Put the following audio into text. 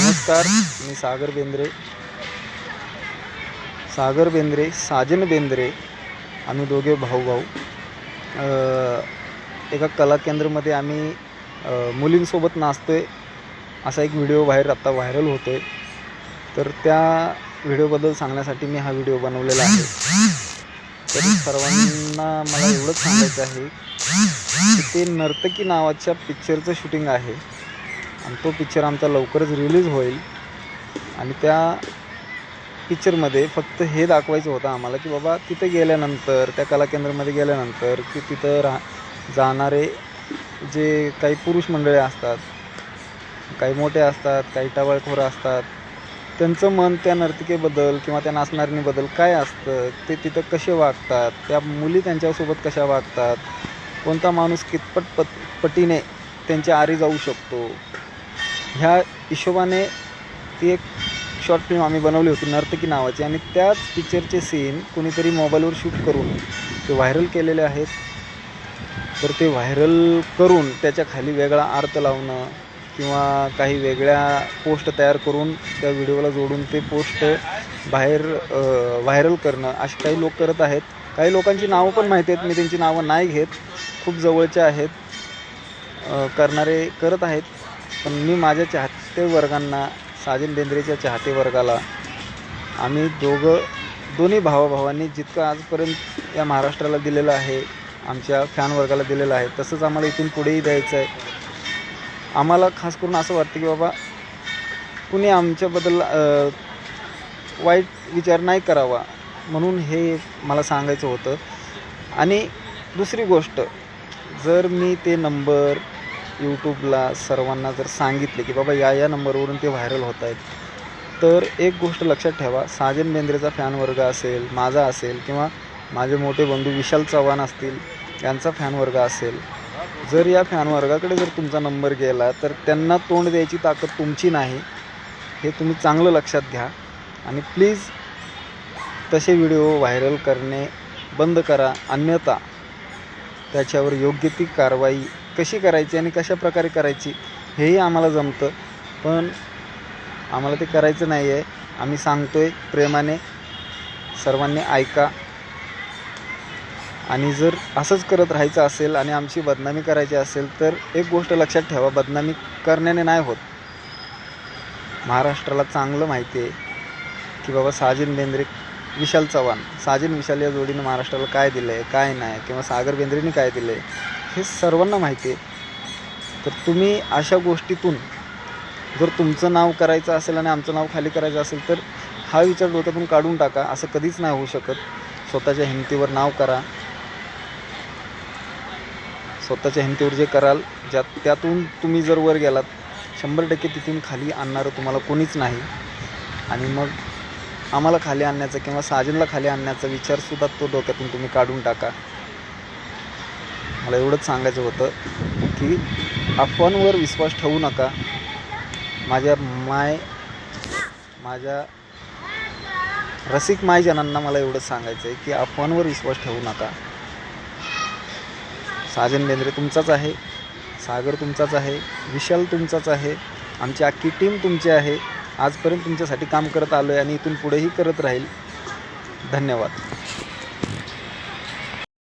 नमस्कार मी सागर बेंद्रे. सागर बेंद्रे साजन बेंद्रे आम्ही दोघे भाऊ भाऊ एका कलाकेंद्रामध्ये आम्ही मुलींसोबत नाचतो आहे असा एक व्हिडिओ बाहेर आत्ता व्हायरल होतो आहे तर त्या व्हिडिओबद्दल सांगण्यासाठी मी हा व्हिडिओ बनवलेला आहे. तर सर्वांना मला एवढंच सांगायचं आहे की ते नर्तकी नावाच्या पिक्चरचं शूटिंग आहे. आणि तो पिक्चर आमचा लवकरच रिलीज होईल. आणि त्या पिक्चरमध्ये फक्त हे दाखवायचं होतं आम्हाला की बाबा तिथे गेल्यानंतर त्या कलाकेंद्रामध्ये गेल्यानंतर की तिथं राह जाणारे जे काही पुरुष मंडळी असतात काही मोठे असतात काही टवाळखोरं असतात त्यांचं मन त्या नर्तिकेबद्दल किंवा त्या नाचणारीबद्दल काय असतं ते तिथं कसे वागतात त्या मुली त्यांच्यासोबत कशा वागतात कोणता माणूस कितपट पट पटीने त्यांच्या आरी जाऊ शकतो ह्या हिशोबाने ती एक शॉर्ट फिल्म आम्ही बनवली होती नर्तकी नावाची. आणि त्याच पिक्चरचे सीन कोणीतरी मोबाईलवर शूट करून ते व्हायरल केलेले आहेत. तर ते व्हायरल करून त्याच्याखाली वेगळा अर्थ लावणं किंवा काही वेगळ्या पोस्ट तयार करून त्या व्हिडिओला जोडून ते पोस्ट बाहेर व्हायरल करणं असे काही लोक करत आहेत. काही लोकांची नावं पण माहिती आहेत मी त्यांची नावं नाही घेत. खूप जवळचे आहेत करणारे करत आहेत. पण मी माझ्या चाहते वर्गांना साजन बेंद्रेच्या चाहते वर्गाला आम्ही दोघं दोन्ही भावाभावांनी जितकं आजपर्यंत या महाराष्ट्राला दिलेलं आहे आमच्या फॅन वर्गाला दिलेलं आहे तसंच आम्हाला इथून पुढेही द्यायचं आहे. आम्हाला खास करून असं वाटतं की बाबा कुणी आमच्याबद्दल वाईट विचार नाही करावा म्हणून हे मला सांगायचं होतं. आणि दुसरी गोष्ट जर मी ते नंबर यूट्यूबला सर्वांना जर सांगितले की बाबा या या नंबरवरून ते व्हायरल होत आहेत तर एक गोष्ट लक्षात ठेवा. साजन बेंद्रेचा फॅन वर्ग असेल माझा असेल किंवा माझे मोठे बंधू विशाल चव्हाण असतील यांचा फॅन वर्ग असेल. जर या फॅन वर्गाकडे जर तुमचा नंबर गेला तर त्यांना तोंड द्यायची ताकद तुमची नाही. हे तुम्ही चांगलं लक्षात घ्या. आणि प्लीज तसे व्हिडिओ व्हायरल करणे बंद करा. अन्यथा त्याच्यावर योग्य ती कारवाई कशी करायची आणि कशा प्रकारे करायची हेही आम्हाला जमतं. पण आम्हाला ते करायचं नाही आहे आम्ही सांगतो आहे प्रेमाने सर्वांनी ऐका. आणि जर असंच करत राहायचं असेल आणि आमची बदनामी करायची असेल तर एक गोष्ट लक्षात ठेवा बदनामी करण्याने नाही होत. महाराष्ट्राला चांगलं माहिती आहे की बाबा साजिन बेंद्रे विशाल चव्हाण साजिन विशाल या जोडीनं महाराष्ट्राला काय दिलं आहे काय नाही किंवा सागर बेंद्रेने काय दिलं आहे हे सर्वांना माहिती आहे. तर तुम्ही अशा गोष्टीतून जर तुमचं नाव करायचं असेल आणि आमचं नाव खाली करायचं असेल तर हा विचार डोक्यातून काढून टाका. असं कधीच नाही होऊ शकत. स्वतःच्या हिमतीवर नाव करा. स्वतःच्या हिमतीवर जे कराल ज्यात त्यातून तुम्ही जर वर गेलात शंभर टक्के तिथून खाली आणणारं तुम्हाला कोणीच नाही. आणि मग आम्हाला खाली आणण्याचा किंवा साजनला खाली आणण्याचा विचारसुद्धा तो डोक्यातून तुम्ही काढून टाका. मला एवढंच सांगायचं होतं की अफवांवर विश्वास ठेवू नका. माझ्या माय माझ्या रसिक मायजनांना मला एवढंच सांगायचं आहे की अफवांवर विश्वास ठेवू नका. साजन बेंद्रे तुमचाच आहे सागर तुमचाच आहे विशाल तुमचाच आहे आमची अख्खी टीम तुमची आहे. आजपर्यंत तुमच्यासाठी काम करत आलो आहे आणि इथून पुढेही करत राहील. धन्यवाद.